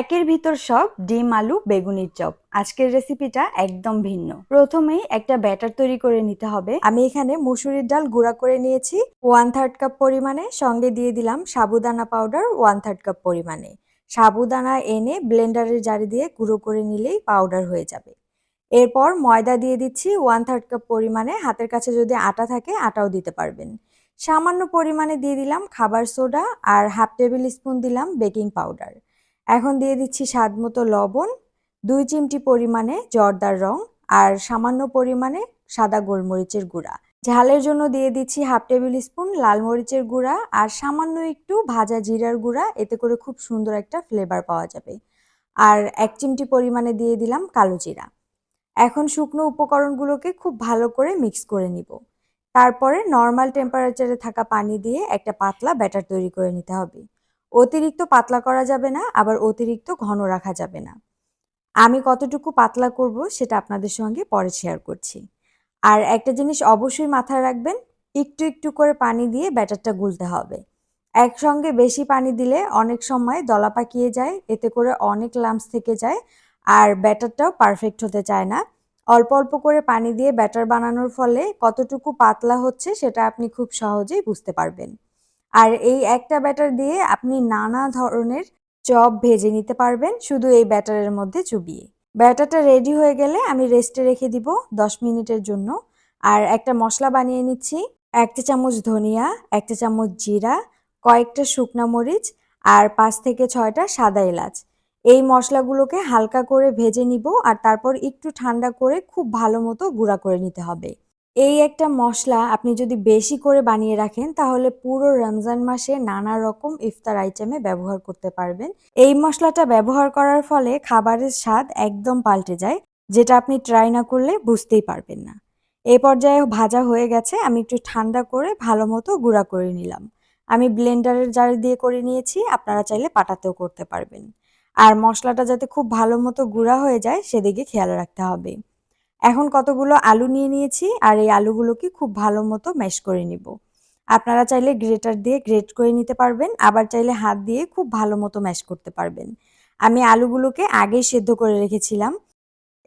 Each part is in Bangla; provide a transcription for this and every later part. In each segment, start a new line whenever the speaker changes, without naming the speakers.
একের ভিতর সব ডিম, আলু, বেগুনির চপ। আজকের রেসিপিটা একদম ভিন্ন। প্রথমেই একটা ব্যাটার তৈরি করে নিতে হবে।
আমি এখানে মুসুরির ডাল গুঁড়া করে নিয়েছি। ওয়ান থার্ড কাপ পরিমাণে। সঙ্গে দিয়ে দিলাম sabudana powder one third cup পরিমাণে। সাবুদানা এনে ব্লেন্ডারের জারি দিয়ে গুঁড়ো করে নিলেই পাউডার হয়ে যাবে। এরপর ময়দা দিয়ে দিচ্ছি ওয়ান থার্ড কাপ পরিমাণে। হাতের কাছে যদি আটা থাকে, আটাও দিতে পারবেন। সামান্য পরিমাণে দিয়ে দিলাম খাবার সোডা আর হাফ টেবিল স্পুন দিলাম বেকিং পাউডার এখন দিয়ে দিচ্ছি স্বাদ মতো লবণ, দুই চিমটি পরিমাণে জর্দার রং আর সামান্য পরিমাণে সাদা গোলমরিচের গুঁড়া। ঝালের জন্য দিয়ে দিচ্ছি হাফ টেবিল স্পুন লাল মরিচের গুঁড়া আর সামান্য একটু ভাজা জিরার গুঁড়া, এতে করে খুব সুন্দর একটা ফ্লেভার পাওয়া যাবে। আর এক চিমটি পরিমাণে দিয়ে দিলাম কালো জিরা। এখন শুকনো উপকরণগুলোকে খুব ভালো করে মিক্স করে নিব। তারপরে নর্মাল টেম্পারেচারে থাকা পানি দিয়ে একটা পাতলা ব্যাটার তৈরি করে নিতে হবে। অতিরিক্ত পাতলা করা যাবে না, আবার অতিরিক্ত ঘন রাখা যাবে না। আমি কতটুকু পাতলা করব সেটা আপনাদের সঙ্গে পরে শেয়ার করছি। আর একটা জিনিস অবশ্যই মাথায় রাখবেন, একটু একটু করে পানি দিয়ে ব্যাটারটা গুলতে হবে। একসঙ্গে বেশি পানি দিলে অনেক সময় দলা পাকিয়ে যায়, এতে করে অনেক লাম্পস থেকে যায়, আর ব্যাটারটাও পারফেক্ট হতে চায় না। অল্প অল্প করে পানি দিয়ে ব্যাটার বানানোর ফলে কতটুকু পাতলা হচ্ছে সেটা আপনি খুব সহজেই বুঝতে পারবেন। আর এই একটা ব্যাটার দিয়ে আপনি নানা ধরনের চপ ভেজে নিতে পারবেন শুধু এই ব্যাটারের মধ্যে চুবিয়ে। ব্যাটারটা রেডি হয়ে গেলে আমি রেস্টে রেখে দিব দশ মিনিটের জন্য। আর একটা মশলা বানিয়ে নিচ্ছি একটা চামচ ধনিয়া একটা চামচ জিরা, কয়েকটা শুকনা মরিচ আর পাঁচ থেকে ছয়টা সাদা এলাচ। এই মশলাগুলোকে হালকা করে ভেজে নিব আর তারপর একটু ঠান্ডা করে খুব ভালো মতো গুঁড়া করে নিতে হবে। এই একটা মশলা আপনি যদি বেশি করে বানিয়ে রাখেন, তাহলে পুরো রমজান মাসে নানা রকম ইফতার আইটেমে ব্যবহার করতে পারবেন। এই মশলাটা ব্যবহার করার ফলে খাবারের স্বাদ একদম পাল্টে যায়, যেটা আপনি ট্রাই না করলে বুঝতেই পারবেন না। এই পর্যায়ে ভাজা হয়ে গেছে, আমি একটু ঠান্ডা করে ভালো মতো গুঁড়া করে নিলাম। আমি ব্লেন্ডারের জারি দিয়ে করে নিয়েছি, আপনারা চাইলে পাটাতেও করতে পারবেন। আর মশলাটা যাতে খুব ভালো মতো গুঁড়া হয়ে যায়, সেদিকে খেয়াল রাখতে হবে। এখন কতগুলো আলু নিয়ে নিয়েছি আর এই আলুগুলোকে খুব ভালো মতো ম্যাশ করে নিব। আপনারা চাইলে গ্রেটার দিয়ে গ্রেট করে নিতে পারবেন, আবার চাইলে হাত দিয়ে খুব ভালো মতো ম্যাশ করতে পারবেন। আমি আলুগুলোকে আগেই সেদ্ধ করে রেখেছিলাম।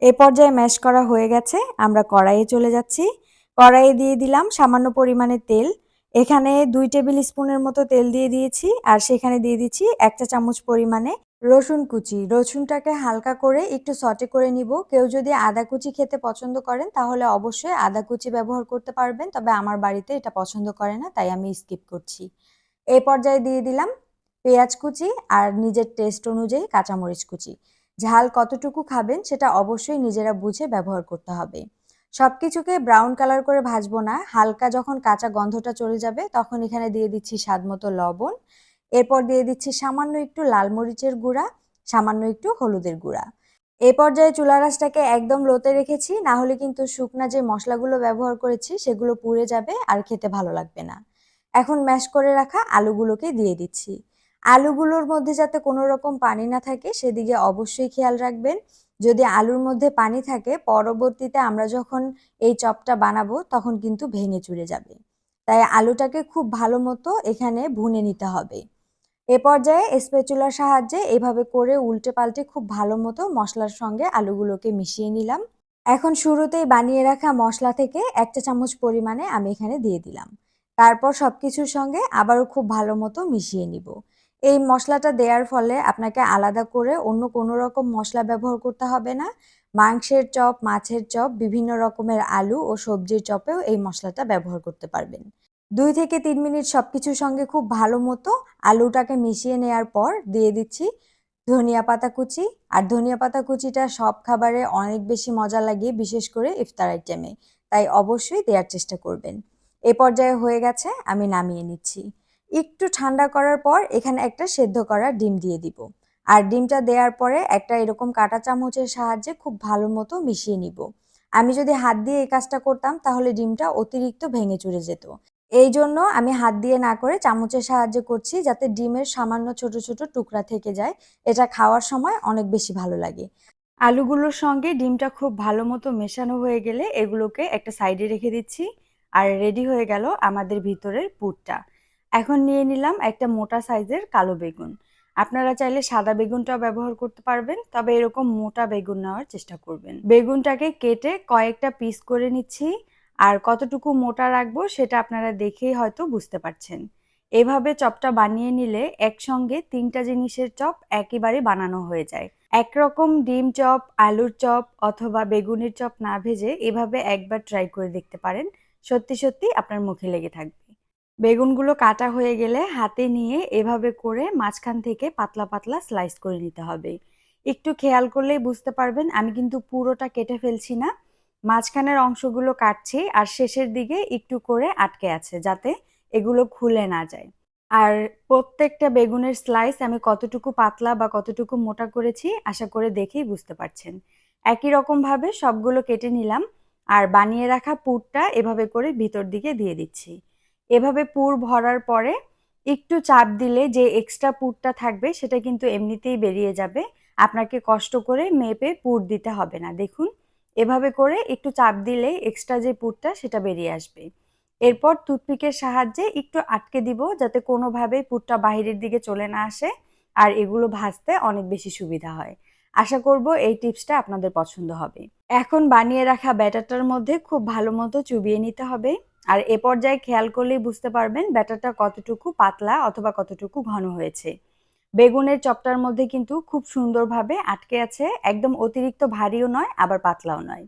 এ পর্যায়ে ম্যাশ করা হয়ে গেছে, আমরা কড়াইয়ে চলে যাচ্ছি। কড়াইয়ে দিয়ে দিলাম সামান্য পরিমাণে তেল। এখানে দুই টেবিল স্পুনের মতো তেল দিয়ে দিয়েছি, আর সেখানে দিয়ে দিচ্ছি একটা চামচ পরিমাণে রসুন কুচি। রসুনটাকে হালকা করে একটু সটে করে নিব। কেউ যদি আদা কুচি খেতে পছন্দ করেন, তাহলে অবশ্যই আদা কুচি ব্যবহার করতে পারবেন। তবে আমার বাড়িতে এটা পছন্দ করে না, তাই আমি স্কিপ করছি। এই পর্যায়ে দিয়ে দিলাম পেঁয়াজ কুচি আর নিজের টেস্ট অনুযায়ী কাঁচামরিচ কুচি। ঝাল কতটুকু খাবেন সেটা অবশ্যই নিজেরা বুঝে ব্যবহার করতে হবে। সব কিছুকে ব্রাউন কালার করে ভাজবো না। হালকা যখন কাঁচা গন্ধটা চলে যাবে, তখন এখানে দিয়ে দিচ্ছি স্বাদ মতো লবণ। এরপর দিয়ে দিচ্ছি সামান্য একটু লাল মরিচের গুঁড়া, সামান্য একটু হলুদের গুঁড়া। এই পর্যায়ে চুলা রাসটাকে একদম লোতে রেখেছি, না হলে কিন্তু শুকনা যে মশলাগুলো ব্যবহার করেছি সেগুলো পুড়ে যাবে আর খেতে ভালো লাগবে না। এখন ম্যাশ করে রাখা আলুগুলোকে দিয়ে দিচ্ছি। আলুগুলোর মধ্যে যাতে কোনো রকম পানি না থাকে সেদিকে অবশ্যই খেয়াল রাখবেন। যদি আলুর মধ্যে পানি থাকে, পরবর্তীতে আমরা যখন এই চপটা বানাবো তখন কিন্তু ভেঙে চুরে যাবে। তাই আলুটাকে খুব ভালো মতো এখানে ভুনে নিতে হবে। এ পর্যায়ে স্পেচুলার সাহায্যে এভাবে করে উল্টে পাল্টে খুব ভালো মতো মশলার সঙ্গে আলুগুলোকে মিশিয়ে নিলাম। এখন শুরুতেই বানিয়ে রাখা মশলা থেকে একটা চামচ পরিমাণে আমি এখানে দিয়ে দিলাম। তারপর সব কিছুর সঙ্গে আবারও খুব ভালো মতো মিশিয়ে নিব। এই মশলাটা দেওয়ার ফলে আপনাকে আলাদা করে অন্য কোনো রকম মশলা ব্যবহার করতে হবে না। মাংসের চপ, মাছের চপ, বিভিন্ন রকমের আলু ও সবজির চপেও এই মশলাটা ব্যবহার করতে পারবেন। দুই থেকে তিন মিনিট সব কিছুর সঙ্গে খুব ভালো মতো আলুটাকে মিশিয়ে নেওয়ার পর দিয়ে দিচ্ছি ধনিয়া পাতা কুচি। আর ধনিয়া পাতা কুচিটা সব খাবারে অনেক বেশি মজা লাগে, বিশেষ করে ইফতার আইটেমে। তাই অবশ্যই দেওয়ার চেষ্টা করবেন। এ পর্যায়ে হয়ে গেছে, আমি নামিয়ে নিচ্ছি। একটু ঠান্ডা করার পর এখানে একটা সেদ্ধ করা ডিম দিয়ে দিব। আর ডিমটা দেওয়ার পরে একটা এরকম কাঁটা চামচের সাহায্যে খুব ভালো মতো মিশিয়ে নিব। আমি যদি হাত দিয়ে এই কাজটা করতাম, তাহলে ডিমটা অতিরিক্ত ভেঙে চুরে যেত। এই জন্য আমি হাত দিয়ে না করে চামচের সাহায্যে করছি যাতে ডিমের সামান্য ছোট ছোট টুকরা থেকে যায়। এটা খাওয়ার সময় অনেক বেশি ভালো লাগে।
আলুগুলোর সঙ্গে ডিমটা খুব ভালো মতো মেশানো হয়ে গেলে এগুলোকে একটা সাইডে রেখে দিচ্ছি আর রেডি হয়ে গেল আমাদের ভিতরের পুরটা। এখন নিয়ে নিলাম একটা মোটা সাইজের কালো বেগুন। আপনারা চাইলে সাদা বেগুনটাও ব্যবহার করতে পারবেন, তবে এরকম মোটা বেগুন নেওয়ার চেষ্টা করবেন। বেগুনটাকে কেটে কয়েকটা পিস করে নিচ্ছি। আর কতটুকু মোটা রাখব সেটা আপনারা দেখেই হয়তো বুঝতে পারছেন। এভাবে চপটা বানিয়ে নিলে একসঙ্গে তিনটা জিনিসের চপ একেবারে বানানো হয়ে যায়। একরকম ডিম চপ, আলুর চপ অথবা বেগুনের চপ না ভেজে এভাবে একবার ট্রাই করে দেখতে পারেন। সত্যি সত্যি আপনার মুখে লেগে থাকবে। বেগুনগুলো কাটা হয়ে গেলে হাতে নিয়ে এভাবে করে মাঝখান থেকে পাতলা পাতলা স্লাইস করে নিতে হবে। একটু খেয়াল করলেই বুঝতে পারবেন, আমি কিন্তু পুরোটা কেটে ফেলছি না। মাঝখানের অংশগুলো কাটছি আর শেষের দিকে একটু করে আটকে আছে যাতে এগুলো খুলে না যায়। আর প্রত্যেকটা বেগুনের স্লাইস আমি কতটুকু পাতলা বা কতটুকু মোটা করেছি আশা করে দেখেই বুঝতে পারছেন। একই রকমভাবে সবগুলো কেটে নিলাম আর বানিয়ে রাখা পুরটা এভাবে করে ভিতর দিকে দিয়ে দিচ্ছি। এভাবে পুর ভরার পরে একটু চাপ দিলে যে এক্সট্রা পুরটা থাকবে সেটা কিন্তু এমনিতেই বেরিয়ে যাবে। আপনাকে কষ্ট করে মেপে পুর দিতে হবে না। দেখুন এভাবে করে একটু চাপ দিলে এক্সট্রা যে পুরটা সেটা বেরিয়ে আসবে। এরপর টুথপিকের সাহায্যে একটু আটকে দিব যাতে কোনোভাবেই পুরটা বাহিরের দিকে চলে না আসে আর এগুলো ভাজতে অনেক বেশি সুবিধা হয়। আশা করব এই টিপসটা আপনাদের পছন্দ হবে। এখন বানিয়ে রাখা ব্যাটারটার মধ্যে খুব ভালো মতো চুবিয়ে নিতে হবে। আর এ পর্যায়ে খেয়াল করলেই বুঝতে পারবেন ব্যাটারটা কতটুকু পাতলা অথবা কতটুকু ঘন হয়েছে। বেগুনের চপটার মধ্যে কিন্তু খুব সুন্দরভাবে আটকে আছে, একদম অতিরিক্ত ভারীও নয়, আবার পাতলাও নয়।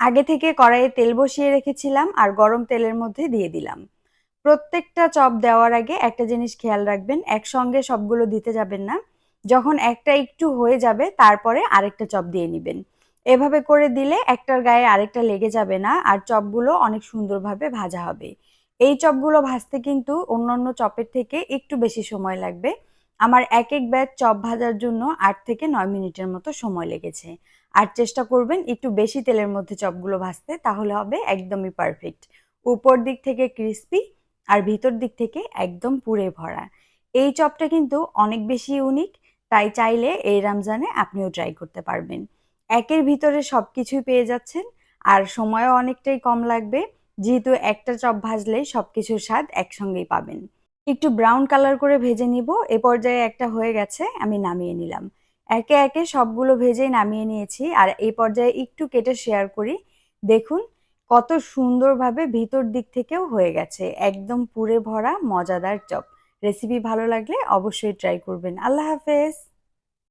আগে থেকে কড়াইয়ে তেল বসিয়ে রেখেছিলাম আর গরম তেলের মধ্যে দিয়ে দিলাম। প্রত্যেকটা চপ দেওয়ার আগে একটা জিনিস খেয়াল রাখবেন, একসঙ্গে সবগুলো দিতে যাবেন না। যখন একটা একটু হয়ে যাবে, তারপরে আরেকটা চপ দিয়ে নেবেন। এভাবে করে দিলে একটার গায়ে আরেকটা লেগে যাবে না আর চপগুলো অনেক সুন্দরভাবে ভাজা হবে। এই চপগুলো ভাজতে কিন্তু অন্যান্য চপের থেকে একটু বেশি সময় লাগবে। আমার এক এক ব্যাচ চপ ভাজার জন্য আট থেকে নয় মিনিটের মতো সময় লেগেছে। আর চেষ্টা করবেন একটু বেশি তেলের মধ্যে চপগুলো ভাজতে, তাহলে হবে একদমই পারফেক্ট উপর দিক থেকে ক্রিস্পি আর ভিতর দিক থেকে একদম পুড়ে ভরা। এই চপটা কিন্তু অনেক বেশি ইউনিক তাই চাইলে এই রমজানে আপনিও ট্রাই করতে পারবেন। একের ভিতরে সব কিছুই পেয়ে যাচ্ছেন, আর সময়ও অনেকটাই কম লাগবে। যেহেতু একটা চপ ভাজলেই সব কিছুর স্বাদ একসঙ্গেই পাবেন। একটু ব্রাউন কালার করে ভেজে নিব। এ পর্যায়ে একটা হয়ে গেছে, আমি নামিয়ে নিলাম। একে একে সবগুলো ভেজেই নামিয়ে নিয়েছি আর এই পর্যায়ে একটু কেটে শেয়ার করি। দেখুন, কত সুন্দরভাবে ভিতর দিক থেকেও হয়ে গেছে। একদম পুরে ভরা, মজাদার চপ। রেসিপি ভালো লাগলে অবশ্যই ট্রাই করবেন। আল্লাহ হাফেজ!